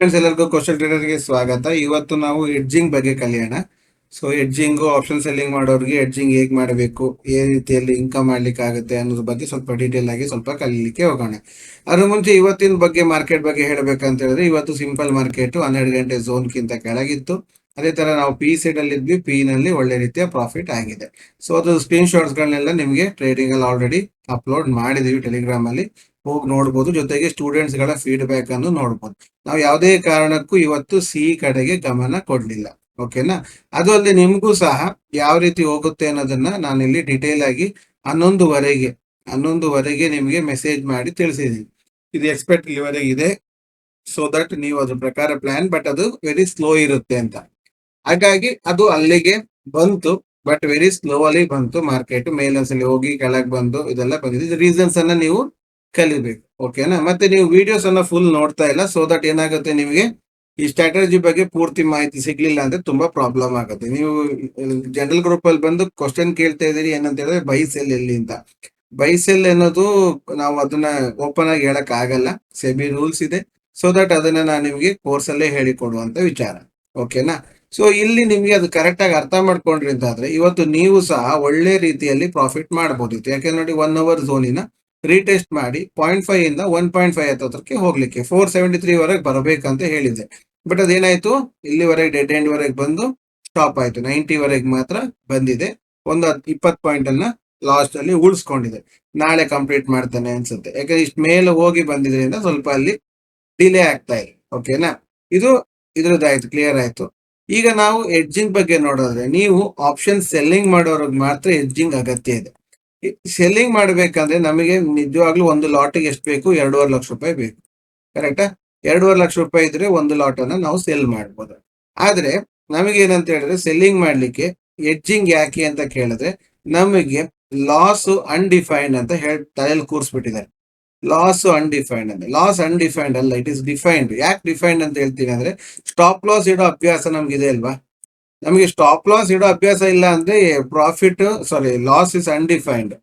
Friends ಎಲ್ಲರಿಗೂ question ಟ್ರೇಡರ್ಗೆ ಸ್ವಾಗತ. ಇವತ್ತು ನಾವು ಎಡ್ಜಿಂಗ್ ಬಗ್ಗೆ ಕಲಿಯೋಣ. ಸೊ ಎಡ್ಜಿಂಗು ಆಪ್ಷನ್ ಸೆಲ್ಲಿಂಗ್ ಮಾಡೋರಿಗೆ ಎಡ್ಜಿಂಗ್ ಹೇಗೆ ಮಾಡಬೇಕು, ಏ ರೀತಿಯಲ್ಲಿ ಇನ್ಕಮ್ ಮಾಡ್ಲಿಕ್ಕೆ ಆಗುತ್ತೆ ಅನ್ನೋದ್ರ ಬಗ್ಗೆ ಸ್ವಲ್ಪ ಡೀಟೇಲ್ ಆಗಿ ಸ್ವಲ್ಪ ಕಲೀಲಿಕ್ಕೆ ಹೋಗೋಣ. ಅದ್ರ ಮುಂಚೆ ಇವತ್ತಿನ ಬಗ್ಗೆ ಮಾರ್ಕೆಟ್ ಬಗ್ಗೆ ಹೇಳಬೇಕಂತ ಹೇಳಿದ್ರೆ ಇವತ್ತು ಸಿಂಪಲ್ ಮಾರ್ಕೆಟ್ ಹನ್ನೆರಡು ಗಂಟೆ ಝೋನ್ಗಿಂತ ಕೆಳಗಿತ್ತು. ಅದೇ ತರ ನಾವು ಪಿ ಸೈಡ್ ಅಲ್ಲಿ ಇದ್ವಿ ಪಿ ನಲ್ಲಿ ಒಳ್ಳೆ ರೀತಿಯ ಪ್ರಾಫಿಟ್ ಆಗಿದೆ. ಸೊ ಅದು ಸ್ಕ್ರೀನ್ ಶಾಟ್ಸ್ ಗಳನ್ನೆಲ್ಲ ನಿಮಗೆ ಟ್ರೇಡಿಂಗ್ ಅಲ್ಲಿ ಆಲ್ರೆಡಿ ಅಪ್ಲೋಡ್ ಮಾಡಿದೀವಿ ಟೆಲಿಗ್ರಾಮ್ ಅಲ್ಲಿ. ಹೋಗಿ ನೋಡ್ಬೋದು. ಜೊತೆಗೆ ಸ್ಟೂಡೆಂಟ್ಸ್ಗಳ ಫೀಡ್ಬ್ಯಾಕ್ ಅನ್ನು ನೋಡ್ಬೋದು. ನಾವು ಯಾವುದೇ ಕಾರಣಕ್ಕೂ ಇವತ್ತು ಸಿ ಕಡೆಗೆ ಗಮನ ಕೊಡ್ಲಿಲ್ಲ. ಓಕೆನಾ? ಅದು ಅಲ್ಲಿ ನಿಮಗೂ ಸಹ ಯಾವ ರೀತಿ ಹೋಗುತ್ತೆ ಅನ್ನೋದನ್ನ ನಾನು ಇಲ್ಲಿ ಡಿಟೇಲ್ ಆಗಿ ಹನ್ನೊಂದುವರೆಗೆ ಹನ್ನೊಂದುವರೆಗೆ ನಿಮಗೆ ಮೆಸೇಜ್ ಮಾಡಿ ತಿಳಿಸಿದ್ದೀನಿ ಇದು ಎಕ್ಸ್ಪೆಕ್ಟ್ ಇಲ್ಲಿವರೆಗೆ ಇದೆ. ಸೊ ದಟ್ ನೀವು ಅದ್ರ ಪ್ರಕಾರ ಪ್ಲಾನ್ ಬಟ್ ಅದು ವೆರಿ ಸ್ಲೋ ಇರುತ್ತೆ ಅಂತ. ಹಾಗಾಗಿ ಅದು ಅಲ್ಲಿಗೆ ಬಂತು ಬಟ್ ವೆರಿ ಸ್ಲೋ ಅಲ್ಲಿ ಬಂತು. ಮಾರ್ಕೆಟ್ ಮೇಲನ್ಸಲ್ಲಿ ಹೋಗಿ ಕೆಳಗೆ ಬಂದು ಇದೆಲ್ಲ ಬಂದಿದೆ. ರೀಸನ್ಸ್ ಅನ್ನ ನೀವು ಕಲಿಬೇಕು ಓಕೆನಾ ಮತ್ತೆ ನೀವು ವಿಡಿಯೋಸ್ ಅನ್ನ ಫುಲ್ ನೋಡ್ತಾ ಇಲ್ಲ ಸೊ ದಟ್ ಏನಾಗುತ್ತೆ ನಿಮಗೆ? ಈ ಸ್ಟ್ರಾಟಜಿ ಬಗ್ಗೆ ಪೂರ್ತಿ ಮಾಹಿತಿ ಸಿಗ್ಲಿಲ್ಲ ಅಂದ್ರೆ ತುಂಬಾ ಪ್ರಾಬ್ಲಮ್ ಆಗುತ್ತೆ. ನೀವು ಜನರಲ್ ಗ್ರೂಪ್ ಅಲ್ಲಿ ಬಂದು ಕ್ವಶನ್ ಕೇಳ್ತಾ ಇದೀರಿ ಏನಂತ ಹೇಳಿದ್ರೆ ಬೈಸೆಲ್ ಎಲ್ಲಿ ಅಂತ. ಬೈಸೆಲ್ ಅನ್ನೋದು ನಾವು ಅದನ್ನ ಓಪನ್ ಆಗಿ ಹೇಳಕ್ ಆಗಲ್ಲ. ಸೆಬಿ ರೂಲ್ಸ್ ಇದೆ. ಸೊ ದಟ್ ಅದನ್ನ ನಾನು ನಿಮಗೆ ಕೋರ್ಸ್ ಅಲ್ಲೇ ಹೇಳಿಕೊಡುವಂತ ವಿಚಾರ ಓಕೆನಾ ಸೊ ಇಲ್ಲಿ ನಿಮ್ಗೆ ಅದು ಕರೆಕ್ಟ್ ಆಗಿ ಅರ್ಥ ಮಾಡ್ಕೊಂಡ್ರಿ ಅಂತ ಆದ್ರೆ, ಇವತ್ತು ನೀವು ಸಹ ಒಳ್ಳೆ ರೀತಿಯಲ್ಲಿ ಪ್ರಾಫಿಟ್ ಮಾಡಬಹುದಿತ್ತು ಯಾಕೆ ನೋಡಿ ಒನ್ ಅವರ್ ಝೋನಿನ ರೀಟೆಸ್ಟ್ ಮಾಡಿ ಪಾಯಿಂಟ್ ಫೈವ್ ಇಂದ ಒನ್ ಪಾಯಿಂಟ್ ಫೈವ್ ಹತ್ರಕ್ಕೆ ಹೋಗ್ಲಿಕ್ಕೆ ಫೋರ್ ಸೆವೆಂಟಿ ತ್ರೀ ವರೆಗೆ ಬರಬೇಕಂತ ಹೇಳಿದೆ ಬಟ್ ಅದೇನಾಯ್ತು? ಇಲ್ಲಿವರೆಗೆ ಡೆಡ್ ಎಂಡ್ ವರೆಗೆ ಬಂದು ಸ್ಟಾಪ್ ಆಯ್ತು. ನೈಂಟಿ ವರೆಗೆ ಮಾತ್ರ ಬಂದಿದೆ. ಒಂದು ಇಪ್ಪತ್ತು ಪಾಯಿಂಟ್ ಅನ್ನ ಲಾಸ್ಟ್ ಅಲ್ಲಿ ಉಳಿಸ್ಕೊಂಡಿದೆ. ನಾಳೆ ಕಂಪ್ಲೀಟ್ ಮಾಡ್ತಾನೆ ಅನ್ಸುತ್ತೆ. ಯಾಕಂದ್ರೆ ಇಷ್ಟು ಮೇಲೆ ಹೋಗಿ ಬಂದಿದ್ರಿಂದ ಸ್ವಲ್ಪ ಅಲ್ಲಿ ಡಿಲೇ ಆಗ್ತಾ ಇದೆ. ಓಕೆನಾ ಇದು ಇದ್ರದ್ದಾಯ್ತು ಕ್ಲಿಯರ್ ಆಯ್ತು. ಈಗ ನಾವು ಎಡ್ಜಿಂಗ್ ಬಗ್ಗೆ ನೋಡಿದ್ರೆ ನೀವು ಆಪ್ಷನ್ ಸೆಲ್ಲಿಂಗ್ ಮಾಡೋರಿಗೆ ಮಾತ್ರ ಎಡ್ಜಿಂಗ್ ಅಗತ್ಯ ಇದೆ. ಸೆಲ್ಲಿಂಗ್ ಮಾಡ್ಬೇಕಂದ್ರೆ ನಮಗೆ ನಿಜವಾಗ್ಲೂ ಒಂದು ಲಾಟಿಗೆ ಎಷ್ಟು ಬೇಕು? ಎರಡೂವರೆ ಲಕ್ಷ ರೂಪಾಯಿ ಬೇಕು. ಕರೆಕ್ಟಾ ಎರಡೂವರೆ ಲಕ್ಷ ರೂಪಾಯಿ ಇದ್ರೆ ಒಂದು ಲಾಟ್ ಅನ್ನ ನಾವು ಸೆಲ್ ಮಾಡ್ಬೋದು. ಆದ್ರೆ ನಮಗೆ ಏನಂತ ಹೇಳಿದ್ರೆ ಸೆಲ್ಲಿಂಗ್ ಮಾಡ್ಲಿಕ್ಕೆ ಎಡ್ಜಿಂಗ್ ಯಾಕೆ ಅಂತ ಕೇಳಿದ್ರೆ ನಮಗೆ ಲಾಸ್ ಅನ್ಡಿಫೈನ್ಡ್ ಅಂತ ಹೇಳಿ, ತಲೆಯಲ್ಲಿ ಕೂರಿಸ್ಬಿಟ್ಟಿದ್ದಾರೆ. ಲಾಸ್ ಅನ್ಡಿಫೈನ್ಡ್ ಅಂದ್ರೆ ಲಾಸ್ ಅನ್ಡಿಫೈನ್ಡ್ ಅಲ್ಲ ಇಟ್ ಇಸ್ ಡಿಫೈನ್ಡ್ ಯಾಕೆ ಡಿಫೈನ್ಡ್ ಅಂತ ಹೇಳ್ತೀನಿ ಅಂದ್ರೆ ಸ್ಟಾಪ್ ಲಾಸ್ ಇಡೋ ಅಭ್ಯಾಸ ನಮ್ಗಿದೆ ಅಲ್ವಾ? ನಮಗೆ ಸ್ಟಾಪ್ ಲಾಸ್ ಇಡೋ ಅಭ್ಯಾಸ ಇಲ್ಲ ಅಂದ್ರೆ profit sorry loss is undefined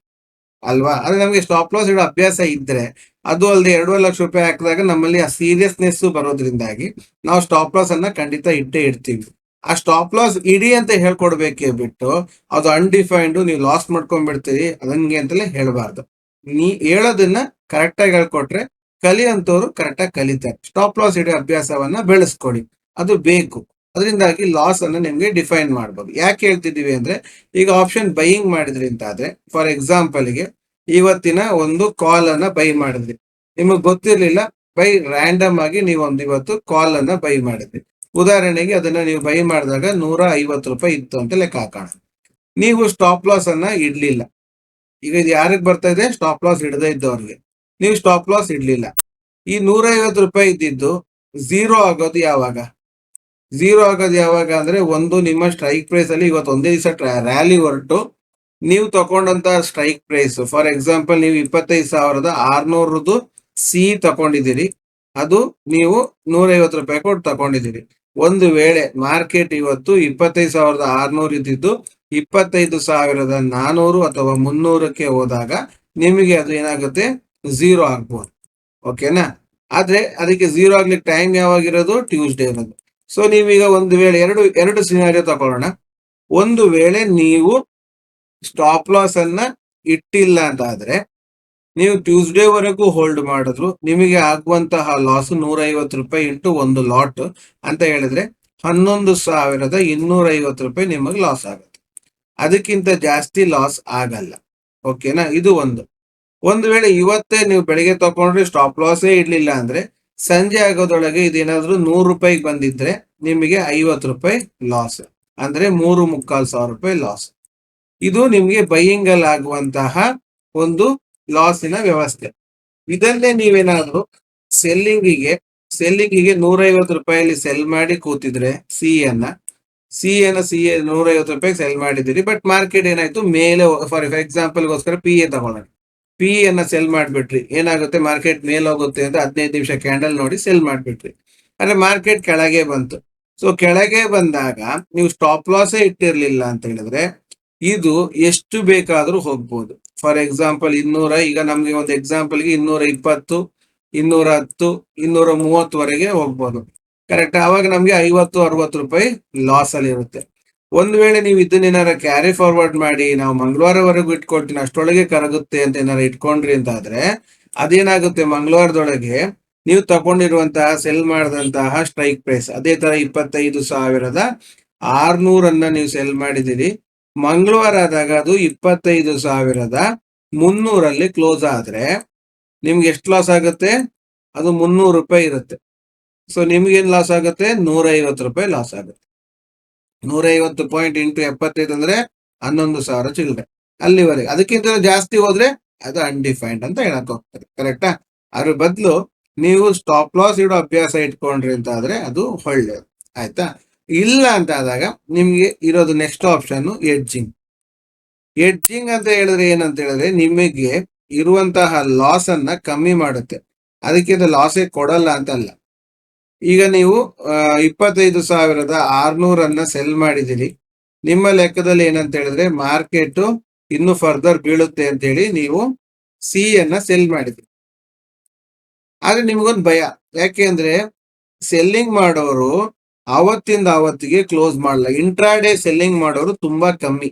ಅಲ್ವಾ? ಅದೇ ನಮಗೆ ಸ್ಟಾಪ್ ಲಾಸ್ ಇಡೋ ಅಭ್ಯಾಸ ಇದ್ರೆ ಅದು ಅಲ್ಲದೆ ಎರಡೂವರೆ ಲಕ್ಷ ರೂಪಾಯಿ ಹಾಕಿದಾಗ ನಮ್ಮಲ್ಲಿ ಆ ಸೀರಿಯಸ್ನೆಸ್ ಬರೋದ್ರಿಂದಾಗಿ ನಾವು ಸ್ಟಾಪ್ ಲಾಸ್ ಅನ್ನ ಖಂಡಿತ ಇಟ್ಟೇ ಇಡ್ತೀವಿ ಆ ಸ್ಟಾಪ್ ಲಾಸ್ ಇಡಿ ಅಂತ ಹೇಳ್ಕೊಡ್ಬೇಕೇ ಬಿಟ್ಟು ಅದು ಅನ್ಡಿಫೈನ್ಡ್ ನೀವು ಲಾಸ್ ಮಾಡ್ಕೊಂಡ್ಬಿಡ್ತೀರಿ ಅದಂಗೆ ಅಂತಲೇ ಹೇಳ್ಬಾರ್ದು. ನೀ ಹೇಳೋದನ್ನ ಕರೆಕ್ಟ್ ಆಗಿ ಹೇಳ್ಕೊಟ್ರೆ ಕಲಿಯಂತವ್ರು ಕರೆಕ್ಟ್ ಆಗಿ ಕಲಿತಾರೆ. ಸ್ಟಾಪ್ ಲಾಸ್ ಇಡೋ ಅಭ್ಯಾಸವನ್ನ ಬೆಳೆಸ್ಕೊಡಿ. ಅದು ಬೇಕು. ಅದರಿಂದಾಗಿ ಲಾಸ್ ಅನ್ನು ನಿಮಗೆ ಡಿಫೈನ್ ಮಾಡ್ಬೋದು. ಯಾಕೆ ಹೇಳ್ತಿದ್ದೀವಿ ಅಂದ್ರೆ, ಈಗ ಆಪ್ಷನ್ ಬೈಯಿಂಗ್ ಮಾಡಿದ್ರಿ ಅಂತ ಆದ್ರೆ ಫಾರ್ ಎಕ್ಸಾಂಪಲ್ಗೆ ಇವತ್ತಿನ ಒಂದು ಕಾಲ್ ಅನ್ನ ಬೈ ಮಾಡಿದ್ರಿ. ನಿಮಗೆ ಗೊತ್ತಿರ್ಲಿಲ್ಲ ಬೈ ರ್ಯಾಂಡಮ್ ಆಗಿ ನೀವು ಒಂದು ಇವತ್ತು ಕಾಲ್ ಅನ್ನ ಬೈ ಮಾಡಿದ್ರಿ. ಉದಾಹರಣೆಗೆ ಅದನ್ನ ನೀವು ಬೈ ಮಾಡಿದಾಗ ನೂರ ಐವತ್ತು ರೂಪಾಯಿ ಇತ್ತು ಅಂತ ಲೆಕ್ಕ ಹಾಕೋಣ. ನೀವು ಸ್ಟಾಪ್ ಲಾಸ್ ಅನ್ನ ಇಡ್ಲಿಲ್ಲ. ಈಗ ಇದು ಯಾರಿಗೆ ಬರ್ತಾ ಇದೆ? ಸ್ಟಾಪ್ ಲಾಸ್ ಇಡದೇ ಇದ್ದವ್ರಿಗೆ. ನೀವು ಸ್ಟಾಪ್ ಲಾಸ್ ಇಡ್ಲಿಲ್ಲ. ಈ ನೂರ ಐವತ್ತು ರೂಪಾಯಿ ಇದ್ದಿದ್ದು ಝೀರೋ ಆಗೋದು ಯಾವಾಗ? ಝೀರೋ ಆಗೋದು ಯಾವಾಗ ಅಂದ್ರೆ ಒಂದು ನಿಮ್ಮ ಸ್ಟ್ರೈಕ್ ಪ್ರೈಸ್ ಅಲ್ಲಿ ಇವತ್ತು ಒಂದೇ ದಿವಸ ರ್ಯಾಲಿ ಹೊರಟು. ನೀವು ತಗೊಂಡಂತ ಸ್ಟ್ರೈಕ್ ಪ್ರೈಸ್ ಫಾರ್ ಎಕ್ಸಾಂಪಲ್ ನೀವು ಇಪ್ಪತ್ತೈದು ಸಾವಿರದ ಆರ್ನೂರದು ಸಿ ತಗೊಂಡಿದ್ದೀರಿ ಅದು ನೀವು ನೂರೈವತ್ತು ರೂಪಾಯಿ ಕೊಟ್ಟು ತಗೊಂಡಿದ್ದೀರಿ ಒಂದು ವೇಳೆ ಮಾರ್ಕೆಟ್ ಇವತ್ತು ಇಪ್ಪತ್ತೈದು ಸಾವಿರದ ಆರ್ನೂರು ಇದ್ದಿದ್ದು, ಇಪ್ಪತ್ತೈದು ಸಾವಿರದ ನಾನೂರು ಅಥವಾ ಮುನ್ನೂರಕ್ಕೆ ಹೋದಾಗ ನಿಮಗೆ ಅದು ಏನಾಗುತ್ತೆ? ಝೀರೋ ಆಗ್ಬೋದು. ಓಕೆನಾ ಆದ್ರೆ ಅದಕ್ಕೆ ಝೀರೋ ಆಗ್ಲಿಕ್ಕೆ ಟೈಮ್ ಯಾವಾಗಿರೋದು? ಟ್ಯೂಸ್ಡೇ ಇರೋದು ಸೊ ನೀವೀಗ ಒಂದು ವೇಳೆ ಎರಡು ಎರಡು ಸಿನಾರಿಯೋ ತಗೊಳ್ಳೋಣ. ಒಂದು ವೇಳೆ ನೀವು ಸ್ಟಾಪ್ ಲಾಸ್ ಅನ್ನ ಇಟ್ಟಿಲ್ಲ ಅಂತ ಆದ್ರೆ ನೀವು ಟ್ಯೂಸ್ಡೇ ವರೆಗೂ ಹೋಲ್ಡ್ ಮಾಡಿದ್ರು, ನಿಮಗೆ ಆಗುವಂತಹ ಲಾಸ್ ನೂರ ಐವತ್ತು ರೂಪಾಯಿ ಇಂಟು ಒಂದು ಲಾಟ್ ಅಂತ ಹೇಳಿದ್ರೆ, ಹನ್ನೊಂದು ಸಾವಿರದ ಇನ್ನೂರ ಐವತ್ತು ರೂಪಾಯಿ ನಿಮಗೆ ಲಾಸ್ ಆಗುತ್ತೆ. ಅದಕ್ಕಿಂತ ಜಾಸ್ತಿ ಲಾಸ್ ಆಗಲ್ಲ. ಓಕೆನಾ ಇದು ಒಂದು. ಒಂದು ವೇಳೆ ಇವತ್ತೇ ನೀವು ಬೆಳಿಗ್ಗೆ ತಗೊಂಡ್ರೆ ಸ್ಟಾಪ್ ಲಾಸೇ ಇಡ್ಲಿಲ್ಲ ಅಂದ್ರೆ ಸಂಜೆ ಆಗೋದೊಳಗೆ ಇದೇನಾದ್ರೂ ನೂರು ರೂಪಾಯಿಗೆ ಬಂದಿದ್ರೆ ನಿಮಗೆ ಐವತ್ತು ರೂಪಾಯಿ ಲಾಸ್ ಅಂದ್ರೆ ಮೂರು ಮುಕ್ಕಾಲು ಸಾವಿರ ರೂಪಾಯಿ ಲಾಸ್ ಇದು ನಿಮಗೆ ಬೈಯಿಂಗ್ ಅಲ್ಲಿ ಆಗುವಂತಹ ಒಂದು ಲಾಸಿನ ವ್ಯವಸ್ಥೆ. ಇದನ್ನೇ ನೀವೇನಾದ್ರೂ ಸೆಲ್ಲಿಂಗಿಗೆ ಸೆಲ್ಲಿಂಗಿಗೆ ನೂರೈವತ್ತು ರೂಪಾಯಲ್ಲಿ ಸೆಲ್ ಮಾಡಿ ಕೂತಿದ್ರೆ ಸಿ ಅನ್ನ ಸಿ ಅನ್ನ ಸಿ ನೂರೈವತ್ತು ರೂಪಾಯಿಗೆ ಸೆಲ್ ಮಾಡಿದಿರಿ ಬಟ್ ಮಾರ್ಕೆಟ್ ಏನಾಯ್ತು? ಮೇಲೆ ಫಾರ್ ಎಕ್ಸಾಂಪಲ್ಗೋಸ್ಕರ ಪಿ ಎ ತಗೊಳ್ಳೋಣ. ಪಿ ಅನ್ನ ಸೆಲ್ ಮಾಡ್ಬಿಟ್ರಿ. ಏನಾಗುತ್ತೆ? ಮಾರ್ಕೆಟ್ ಮೇಲೆ ಹೋಗುತ್ತೆ ಅಂತ ಹದಿನೈದು ನಿಮಿಷ ಕ್ಯಾಂಡಲ್ ನೋಡಿ ಸೆಲ್ ಮಾಡ್ಬಿಟ್ರಿ. ಅಂದ್ರೆ ಮಾರ್ಕೆಟ್ ಕೆಳಗೆ ಬಂತು. ಸೊ ಕೆಳಗೆ ಬಂದಾಗ ನೀವು ಸ್ಟಾಪ್ ಲಾಸೇ ಇಟ್ಟಿರ್ಲಿಲ್ಲ ಅಂತ ಹೇಳಿದ್ರೆ ಇದು ಎಷ್ಟು ಬೇಕಾದ್ರೂ ಹೋಗ್ಬೋದು. ಫಾರ್ ಎಕ್ಸಾಂಪಲ್ ಇನ್ನೂರ, ಈಗ ನಮ್ಗೆ ಒಂದು ಎಕ್ಸಾಂಪಲ್ಗೆ ಇನ್ನೂರ ಇಪ್ಪತ್ತು, ಇನ್ನೂರ ಹತ್ತು, ಇನ್ನೂರ ಮೂವತ್ತುವರೆಗೆ ಹೋಗ್ಬೋದು. ಕರೆಕ್ಟ್ ಆವಾಗ ನಮ್ಗೆ ಐವತ್ತು, ಅರವತ್ತು ರೂಪಾಯಿ ಲಾಸ್ ಅಲ್ಲಿ ಇರುತ್ತೆ ಒಂದ್ ವೇಳೆ ನೀವು ಇದನ್ನ ಏನಾರ ಕ್ಯಾರಿ ಫಾರ್ವರ್ಡ್ ಮಾಡಿ, ನಾವು ಮಂಗಳವಾರವರೆಗೂ ಇಟ್ಕೊಳ್ತೀನಿ, ಅಷ್ಟೊಳಗೆ ಕರಗುತ್ತೆ ಅಂತ ಏನಾರ ಇಟ್ಕೊಂಡ್ರಿ ಅಂತ ಆದ್ರೆ ಅದೇನಾಗುತ್ತೆ ಮಂಗಳವಾರದೊಳಗೆ, ನೀವು ತಗೊಂಡಿರುವಂತಹ ಸೆಲ್ ಮಾಡಿದಂತಹ ಸ್ಟ್ರೈಕ್ ಪ್ರೈಸ್ ಅದೇ ತರ ಇಪ್ಪತ್ತೈದು ಸಾವಿರದ ಆರ್ನೂರನ್ನ ನೀವು ಸೆಲ್ ಮಾಡಿದಿರಿ ಮಂಗಳವಾರ ಆದಾಗ ಅದು ಇಪ್ಪತ್ತೈದು ಸಾವಿರದ ಮುನ್ನೂರಲ್ಲಿ ಕ್ಲೋಸ್ ಆದ್ರೆ, ನಿಮ್ಗೆ ಎಷ್ಟು ಲಾಸ್ ಆಗುತ್ತೆ? ಅದು ಮುನ್ನೂರು ರೂಪಾಯಿ ಇರುತ್ತೆ. ಸೊ ನಿಮ್ಗೇನು ಲಾಸ್ ಆಗುತ್ತೆ? ನೂರ ಐವತ್ತು ರೂಪಾಯಿ ಲಾಸ್ ಆಗುತ್ತೆ. ನೂರ ಐವತ್ತು ಪಾಯಿಂಟ್ ಇಂಟು ಎಪ್ಪತ್ತೈದು ಅಂದ್ರೆ ಹನ್ನೊಂದು ಸಾವಿರ ಚಿಲ್ಲರೆ. ಅಲ್ಲಿವರೆಗೆ ಅದಕ್ಕಿಂತ ಜಾಸ್ತಿ ಹೋದ್ರೆ ಅದು ಅನ್ಡಿಫೈನ್ಡ್ ಅಂತ ಹೇಳಕ್ ಹೋಗ್ತಾರೆ. ಕರೆಕ್ಟಾ ಅದ್ರ ಬದಲು ನೀವು ಸ್ಟಾಪ್ ಲಾಸ್ ಇಡೋ ಅಭ್ಯಾಸ ಇಟ್ಕೊಂಡ್ರಿ ಅಂತ ಆದ್ರೆ ಅದು ಒಳ್ಳೇದು. ಆಯ್ತಾ? ಇಲ್ಲ ಅಂತ ಆದಾಗ ನಿಮ್ಗೆ ಇರೋದು ನೆಕ್ಸ್ಟ್ ಆಪ್ಷನ್ ಎಡ್ಜಿಂಗ್ ಎಡ್ಜಿಂಗ್ ಅಂತ ಹೇಳಿದ್ರೆ ಏನಂತ ಹೇಳಿದ್ರೆ ನಿಮಗೆ ಇರುವಂತಹ ಲಾಸ್ ಅನ್ನ ಕಮ್ಮಿ ಮಾಡುತ್ತೆ. ಅದಕ್ಕಿಂತ ಲಾಸೇ ಕೊಡಲ್ಲ ಅಂತ ಅಲ್ಲ ಈಗ ನೀವು ಇಪ್ಪತ್ತೈದು ಸಾವಿರದ ಆರ್ನೂರನ್ನ ಸೆಲ್ ಮಾಡಿದಿರಿ ನಿಮ್ಮ ಲೆಕ್ಕದಲ್ಲಿ ಏನಂತ ಹೇಳಿದ್ರೆ, ಮಾರ್ಕೆಟ್ ಇನ್ನು ಫರ್ದರ್ ಬೀಳುತ್ತೆ ಅಂತ ಹೇಳಿ ನೀವು ಸಿ ಅನ್ನ ಸೆಲ್ ಮಾಡಿದ್ರಿ ಆದ್ರೆ ನಿಮ್ಗೊಂದು ಭಯ. ಯಾಕೆ ಅಂದ್ರೆ ಸೆಲ್ಲಿಂಗ್ ಮಾಡೋರು ಅವತ್ತಿಂದ ಅವತ್ತಿಗೆ ಕ್ಲೋಸ್ ಮಾಡಲ್ಲ ಇಂಟ್ರಾಡೇ ಸೆಲ್ಲಿಂಗ್ ಮಾಡೋರು ತುಂಬಾ ಕಮ್ಮಿ.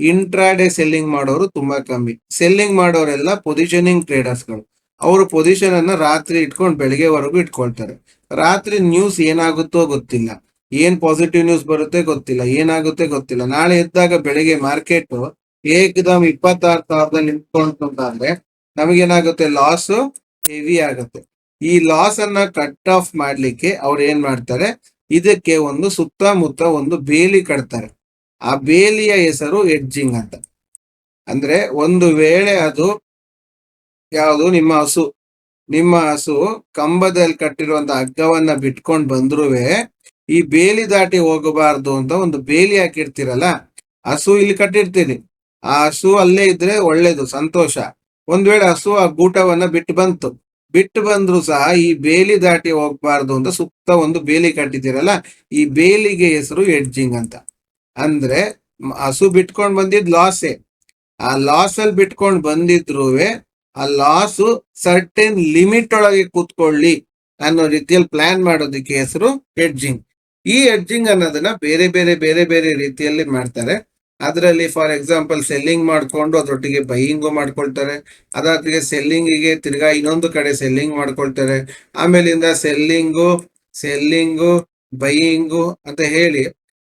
ಇಂಟ್ರಾಡೇ ಸೆಲ್ಲಿಂಗ್ ಮಾಡೋರು ತುಂಬಾ ಕಮ್ಮಿ. ಸೆಲ್ಲಿಂಗ್ ಮಾಡೋರೆಲ್ಲ ಪೊಸಿಷನಿಂಗ್ ಟ್ರೇಡರ್ಸ್ಗಳು ಅವರು ಪೊಸಿಷನ್ ಅನ್ನ ರಾತ್ರಿ ಇಟ್ಕೊಂಡು ಬೆಳಿಗ್ಗೆವರೆಗೂ ಇಟ್ಕೊಳ್ತಾರೆ. ರಾತ್ರಿ ನ್ಯೂಸ್ ಏನಾಗುತ್ತೋ ಗೊತ್ತಿಲ್ಲ. ಏನ್ ಪಾಸಿಟಿವ್ ನ್ಯೂಸ್ ಬರುತ್ತೆ ಗೊತ್ತಿಲ್ಲ. ಏನಾಗುತ್ತೆ ಗೊತ್ತಿಲ್ಲ. ನಾಳೆ ಎದ್ದಾಗ ಬೆಳಿಗ್ಗೆ ಮಾರ್ಕೆಟ್ ಏಕದಮ್ ಇಪ್ಪತ್ತಾರು ಸಾವಿರದ ನಿಂತ್ಕೊಂತು ಅಂತ ಅಂದ್ರೆ ನಮಗೇನಾಗುತ್ತೆ? ಲಾಸ್ ಹೆವಿ ಆಗುತ್ತೆ. ಈ ಲಾಸ್ ಅನ್ನ ಕಟ್ ಆಫ್ ಮಾಡ್ಲಿಕ್ಕೆ ಅವ್ರು ಏನ್ ಮಾಡ್ತಾರೆ? ಇದಕ್ಕೆ ಒಂದು ಸುತ್ತಮುತ್ತ ಒಂದು ಬೇಲಿ ಕಟ್ತಾರೆ. ಆ ಬೇಲಿಯ ಹೆಸರು ಎಡ್ಜಿಂಗ್ ಅಂತ. ಅಂದ್ರೆ ಒಂದು ವೇಳೆ ಅದು ಯಾವುದು? ನಿಮ್ಮ ಹಸು. ನಿಮ್ಮ ಹಸು ಕಂಬದಲ್ಲಿ ಕಟ್ಟಿರುವಂತ ಹಗ್ಗವನ್ನ ಬಿಟ್ಕೊಂಡ್ ಬಂದ್ರುವೆ ಈ ಬೇಲಿ ದಾಟಿ ಹೋಗಬಾರ್ದು ಅಂತ ಒಂದು ಬೇಲಿ ಹಾಕಿರ್ತೀರಲ್ಲ, ಹಸು ಇಲ್ಲಿ ಕಟ್ಟಿರ್ತೀರಿ ಆ ಹಸು ಅಲ್ಲೇ ಇದ್ರೆ ಒಳ್ಳೇದು, ಸಂತೋಷ. ಒಂದ್ ವೇಳೆ ಹಸು ಆ ಗೂಟವನ್ನ ಬಿಟ್ಟು ಬಂತು. ಬಿಟ್ಟು ಬಂದ್ರು ಸಹ ಈ ಬೇಲಿ ದಾಟಿ ಹೋಗ್ಬಾರ್ದು ಅಂತ ಸುತ್ತ ಒಂದು ಬೇಲಿ ಕಟ್ಟಿದ್ದೀರಲ್ಲ, ಈ ಬೇಲಿಗೆ ಹೆಸರು ಎಡ್ಜಿಂಗ್ ಅಂತ. ಅಂದ್ರೆ ಹಸು ಬಿಟ್ಕೊಂಡ್ ಬಂದಿದ್ ಲಾಸೆ. ಆ ಲಾಸ್ ಅಲ್ಲಿ ಬಿಟ್ಕೊಂಡ್ ಬಂದಿದ್ರುವೆ ಆ ಲಾಸ್ ಸರ್ಟೆನ್ ಲಿಮಿಟ್ ಒಳಗೆ ಕೂತ್ಕೊಳ್ಳಿ ಅನ್ನೋ ರೀತಿಯಲ್ಲಿ ಪ್ಲಾನ್ ಮಾಡೋದಕ್ಕೆ ಹೆಸರು ಎಡ್ಜಿಂಗ್ ಈ ಎಡ್ಜಿಂಗ್ ಅನ್ನೋದನ್ನ ಬೇರೆ ಬೇರೆ ಬೇರೆ ಬೇರೆ ರೀತಿಯಲ್ಲಿ ಮಾಡ್ತಾರೆ. ಅದರಲ್ಲಿ ಫಾರ್ ಎಕ್ಸಾಂಪಲ್ ಸೆಲ್ಲಿಂಗ್ ಮಾಡ್ಕೊಂಡು ಅದರೊಟ್ಟಿಗೆ ಬೈಯಿಂಗು ಮಾಡ್ಕೊಳ್ತಾರೆ. ಅದಾದ್ರಿಗೆ ಸೆಲ್ಲಿಂಗಿಗೆ ತಿರ್ಗಾ ಇನ್ನೊಂದು ಕಡೆ ಸೆಲ್ಲಿಂಗ್ ಮಾಡ್ಕೊಳ್ತಾರೆ. ಆಮೇಲಿಂದ ಸೆಲ್ಲಿಂಗು ಸೆಲ್ಲಿಂಗು ಬೈಯಿಂಗು ಅಂತ ಹೇಳಿ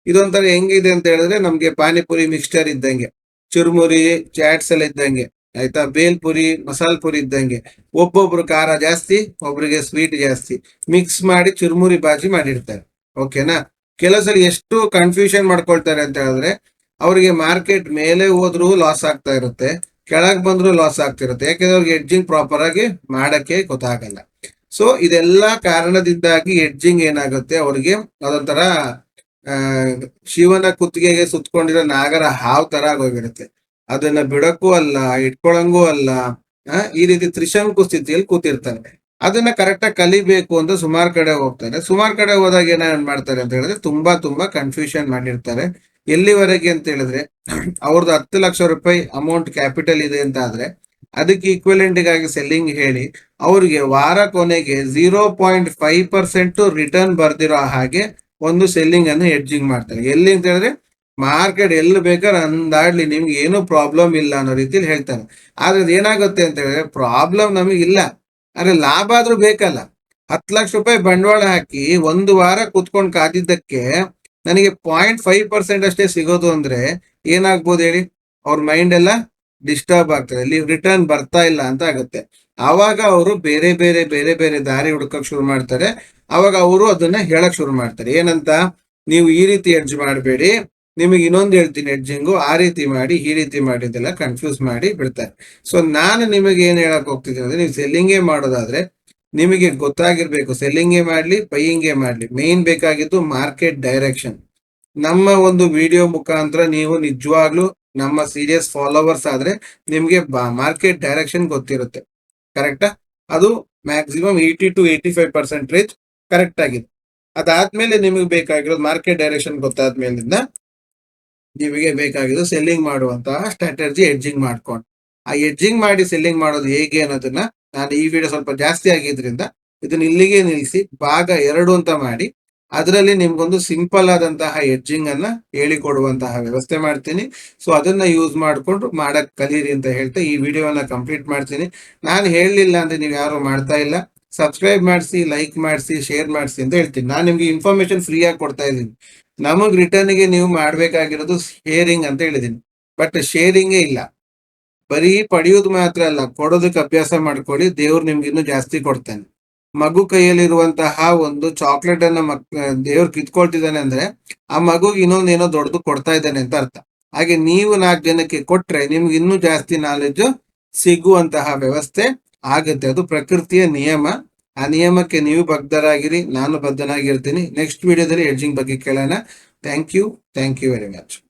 ಇದೊಂಥರ ಹೆಂಗಿದೆ ಅಂತ ಹೇಳಿದ್ರೆ ನಮ್ಗೆ ಪಾನಿಪುರಿ ಮಿಕ್ಸ್ಚರ್ ಇದ್ದಂಗೆ. ಚುರುಮುರಿ ಚಾಟ್ಸ್ ಎಲ್ಲ ಇದ್ದಂಗೆ. ಆಯ್ತಾ? ಬೇಲ್ಪುರಿ ಮಸಾಲ್ ಪುರಿ ಇದ್ದಂಗೆ. ಒಬ್ಬೊಬ್ರು ಖಾರ ಜಾಸ್ತಿ, ಒಬ್ರಿಗೆ ಸ್ವೀಟ್ ಜಾಸ್ತಿ. ಮಿಕ್ಸ್ ಮಾಡಿ ಚುರುಮುರಿ ಬಾಜಿ ಮಾಡಿರ್ತಾರೆ. ಓಕೆನಾ ಕೆಲವು ಎಷ್ಟು ಕನ್ಫ್ಯೂಷನ್ ಮಾಡ್ಕೊಳ್ತಾರೆ ಅಂತ ಹೇಳಿದ್ರೆ, ಅವರಿಗೆ ಮಾರ್ಕೆಟ್ ಮೇಲೆ ಹೋದ್ರು ಲಾಸ್ ಆಗ್ತಾ ಇರುತ್ತೆ, ಕೆಳಗ್ ಬಂದ್ರು ಲಾಸ್ ಆಗ್ತಿರುತ್ತೆ. ಯಾಕೆಂದ್ರೆ ಅವ್ರಿಗೆ ಎಡ್ಜಿಂಗ್ ಪ್ರಾಪರ್ ಆಗಿ ಮಾಡಕ್ಕೆ ಗೊತ್ತಾಗಲ್ಲ. ಸೊ ಇದೆಲ್ಲ ಕಾರಣದಿಂದಾಗಿ ಎಡ್ಜಿಂಗ್ ಏನಾಗುತ್ತೆ? ಅವ್ರಿಗೆ ಅದೊಂಥರ ಶಿವನ ಕುತ್ತಿಗೆಗೆ ಸುತ್ಕೊಂಡಿರೋ ನಾಗರ ಹಾವ್ ತರ ಆಗೋಗಿರುತ್ತೆ. ಅದನ್ನ ಬಿಡಕ್ಕೂ ಅಲ್ಲ, ಇಟ್ಕೊಳಂಗೂ ಅಲ್ಲ ಈ ರೀತಿ ತ್ರಿಶಂಕು ಸ್ಥಿತಿಯಲ್ಲಿ ಕೂತಿರ್ತಾರೆ ಅದನ್ನ ಕರೆಕ್ಟ್ ಆಗಿ ಕಲಿಬೇಕು ಅಂತ ಸುಮಾರು ಕಡೆ ಹೋಗ್ತಾರೆ. ಸುಮಾರು ಕಡೆ ಹೋದಾಗ ಏನ ಮಾಡ್ತಾರೆ ಅಂತ ಹೇಳಿದ್ರೆ ತುಂಬಾ ತುಂಬಾ ಕನ್ಫ್ಯೂಷನ್ ಮಾಡಿರ್ತಾರೆ. ಎಲ್ಲಿವರೆಗೆ ಅಂತ ಹೇಳಿದ್ರೆ ಅವ್ರದ್ದು ಹತ್ತು ಲಕ್ಷ ರೂಪಾಯಿ ಅಮೌಂಟ್ ಕ್ಯಾಪಿಟಲ್ ಇದೆ ಅಂತ ಆದ್ರೆ ಅದಕ್ಕೆ ಈಕ್ವಲೆಂಟ್ಗಾಗಿ ಸೆಲ್ಲಿಂಗ್ ಹೇಳಿ ಅವ್ರಿಗೆ ವಾರ ಕೊನೆಗೆ zero point five percent return ಬರ್ದಿರೋ ಹಾಗೆ ಒಂದು ಸೆಲ್ಲಿಂಗ್ ಅನ್ನು ಹೆಡ್ಜಿಂಗ್ ಮಾಡ್ತಾರೆ. ಎಲ್ಲಿ ಅಂತ ಹೇಳಿದ್ರೆ ಮಾರ್ಕೆಟ್ ಎಲ್ಲಿ ಬೇಕಾದ್ರೆ ಅಂದಾಡ್ಲಿ, ನಿಮ್ಗೆ ಏನು ಪ್ರಾಬ್ಲಮ್ ಇಲ್ಲ ಅನ್ನೋ ರೀತಿಲಿ ಹೇಳ್ತಾರೆ. ಆದ್ರೆ ಅದೇನಾಗುತ್ತೆ ಅಂತ ಹೇಳಿದ್ರೆ ಪ್ರಾಬ್ಲಮ್ ನಮಗೆ ಇಲ್ಲ. ಆದ್ರೆ ಲಾಭ ಆದ್ರೂ ಬೇಕಲ್ಲ. ಹತ್ತು ಲಕ್ಷ ರೂಪಾಯಿ ಬಂಡವಾಳ ಹಾಕಿ ಒಂದು ವಾರ ಕುತ್ಕೊಂಡು ಕಾದಿದ್ದಕ್ಕೆ ನನಗೆ ಪಾಯಿಂಟ್ ಫೈವ್ ಪರ್ಸೆಂಟ್ ಅಷ್ಟೇ ಸಿಗೋದು ಅಂದ್ರೆ ಏನಾಗ್ಬೋದು ಹೇಳಿ? ಅವ್ರ ಮೈಂಡ್ ಎಲ್ಲ ಡಿಸ್ಟರ್ಬ್ ಆಗ್ತದೆ. ಇಲ್ಲಿ ರಿಟರ್ನ್ ಬರ್ತಾ ಇಲ್ಲ ಅಂತ ಆಗುತ್ತೆ. ಆವಾಗ ಅವರು ಬೇರೆ ಬೇರೆ ಬೇರೆ ಬೇರೆ ದಾರಿ ಹುಡ್ಕಕ್ ಶುರು ಮಾಡ್ತಾರೆ. ಅವಾಗ ಅವರು ಅದನ್ನ ಹೇಳಕ್ ಶುರು ಮಾಡ್ತಾರೆ. ಏನಂತ? ನೀವು ಈ ರೀತಿ ಎಡ್ಜ್ ಮಾಡಬೇಡಿ. ನಿಮಗೆ ಇನ್ನೊಂದು ಹೇಳ್ತೀನಿ ಎಡ್ಜಿಂಗು ಆ ರೀತಿ ಮಾಡಿ, ಈ ರೀತಿ ಮಾಡಿದ್ದೆಲ್ಲ ಕನ್ಫ್ಯೂಸ್ ಮಾಡಿ ಬಿಡ್ತಾರೆ. ಸೊ ನಾನು ನಿಮಗೆ ಏನ್ ಹೇಳಕ್ ಹೋಗ್ತಿದ್ದೀನಿ ಅಂದ್ರೆ, ನೀವು ಸೆಲ್ಲಿಂಗೇ ಮಾಡೋದಾದ್ರೆ, ನಿಮಗೆ ಗೊತ್ತಾಗಿರ್ಬೇಕು ಸೆಲ್ಲಿಂಗೇ ಮಾಡ್ಲಿ ಬೈಯಿಂಗೇ ಮಾಡ್ಲಿ. ಮೇನ್ ಬೇಕಾಗಿದ್ದು ಮಾರ್ಕೆಟ್ ಡೈರೆಕ್ಷನ್ ನಮ್ಮ ಒಂದು ವಿಡಿಯೋ ಮುಖಾಂತರ ನೀವು ನಿಜವಾಗ್ಲೂ ನಮ್ಮ ಸೀರಿಯಸ್ ಫಾಲೋವರ್ಸ್ ಆದ್ರೆ, ನಿಮ್ಗೆ ಮಾರ್ಕೆಟ್ ಡೈರೆಕ್ಷನ್ ಗೊತ್ತಿರುತ್ತೆ. ಕರೆಕ್ಟಾ ಅದು maximum eighty two eighty five percentage correct ಆಗಿದೆ. ಅದಾದ್ಮೇಲೆ ನಿಮಗೆ ಬೇಕಾಗಿರೋದು ಮಾರ್ಕೆಟ್ ಡೈರೆಕ್ಷನ್ ಗೊತ್ತಾದ್ಮೇಲಿಂದ ನಿಮಗೆ ಬೇಕಾಗಿದ್ದು ಸೆಲ್ಲಿಂಗ್ ಮಾಡುವಂತಹ ಸ್ಟ್ರಾಟಜಿ ಎಡ್ಜಿಂಗ್ ಮಾಡ್ಕೊಂಡು. ಆ ಎಡ್ಜಿಂಗ್ ಮಾಡಿ ಸೆಲ್ಲಿಂಗ್ ಮಾಡೋದು ಹೇಗೆ ಅನ್ನೋದನ್ನ ನಾನು ಈ ವಿಡಿಯೋ ಸ್ವಲ್ಪ ಜಾಸ್ತಿ ಆಗಿದ್ರಿಂದ ಇದನ್ನ ಇಲ್ಲಿಗೆ ನಿಲ್ಲಿಸಿ ಭಾಗ ಎರಡು ಅಂತ ಮಾಡಿ ಅದರಲ್ಲಿ ನಿಮ್ಗೊಂದು ಸಿಂಪಲ್ ಆದಂತಹ ಎಡ್ಜಿಂಗ್ ಅನ್ನ ಹೇಳಿಕೊಡುವಂತಹ ವ್ಯವಸ್ಥೆ ಮಾಡ್ತೀನಿ. ಸೊ ಅದನ್ನ ಯೂಸ್ ಮಾಡಿಕೊಂಡು ಮಾಡಕ್ ಕಲೀರಿ ಅಂತ ಹೇಳ್ತಾ ಈ ವಿಡಿಯೋನ ಕಂಪ್ಲೀಟ್ ಮಾಡ್ತೀನಿ. ನಾನು ಹೇಳಲಿಲ್ಲ ಅಂದ್ರೆ ನೀವು ಯಾರು ಮಾಡ್ತಾ ಇಲ್ಲ. ಸಬ್ಸ್ಕ್ರೈಬ್ ಮಾಡಿಸಿ ಲೈಕ್ ಮಾಡಿಸಿ ಶೇರ್ ಮಾಡಿಸಿ ಅಂತ ಹೇಳ್ತೀನಿ. ನಾನು ನಿಮ್ಗೆ ಇನ್ಫಾರ್ಮೇಶನ್ ಫ್ರೀ ಆಗಿ ಕೊಡ್ತಾ ಇದ್ದೀನಿ. ನಮಗ್ ರಿಟರ್ನ್ಗೆ ನೀವು ಮಾಡಬೇಕಾಗಿರೋದು ಶೇರಿಂಗ್ ಅಂತ ಹೇಳಿದ್ದೀನಿ. ಬಟ್ ಶೇರಿಂಗೇ ಇಲ್ಲ. ಬರೀ ಪಡೆಯೋದು ಮಾತ್ರ ಅಲ್ಲ, ಕೊಡೋದಕ್ಕೆ ಅಭ್ಯಾಸ ಮಾಡ್ಕೊಳ್ಳಿ, ದೇವ್ರು ನಿಮ್ಗೆ ಇನ್ನೂ ಜಾಸ್ತಿ ಕೊಡ್ತಾನೆ. ಮಗು ಕೈಯಲ್ಲಿರುವಂತಹ ಒಂದು ಚಾಕ್ಲೇಟ್ ಅನ್ನ ಮಕ್, ದೇವ್ರು ಕಿತ್ಕೊಳ್ತಿದ್ದಾನೆ ಅಂದ್ರೆ, ಆ ಮಗುಗೆ ಇನ್ನೊಂದ್ ಏನೋ ದೊಡ್ಡದು ಕೊಡ್ತಾ ಇದ್ದಾನೆ ಅಂತ ಅರ್ಥ. ಹಾಗೆ ನೀವು ನಾಲ್ಕು ಜನಕ್ಕೆ ಕೊಟ್ರೆ ನಿಮ್ಗೆ ಇನ್ನೂ ಜಾಸ್ತಿ ನಾಲೆಜ್ ಸಿಗುವಂತಹ ವ್ಯವಸ್ಥೆ ಆಗುತ್ತೆ. ಅದು ಪ್ರಕೃತಿಯ ನಿಯಮ. ಆ ನಿಯಮಕ್ಕೆ ನೀವು ಬದ್ಧರಾಗಿರಿ, ನಾನು ಬದ್ಧನಾಗಿರ್ತೀನಿ. ನೆಕ್ಸ್ಟ್ ವಿಡಿಯೋದಲ್ಲಿ ಎಡ್ಜಿಂಗ್ ಬಗ್ಗೆ ಕೇಳೋಣ. Thank you thank you very much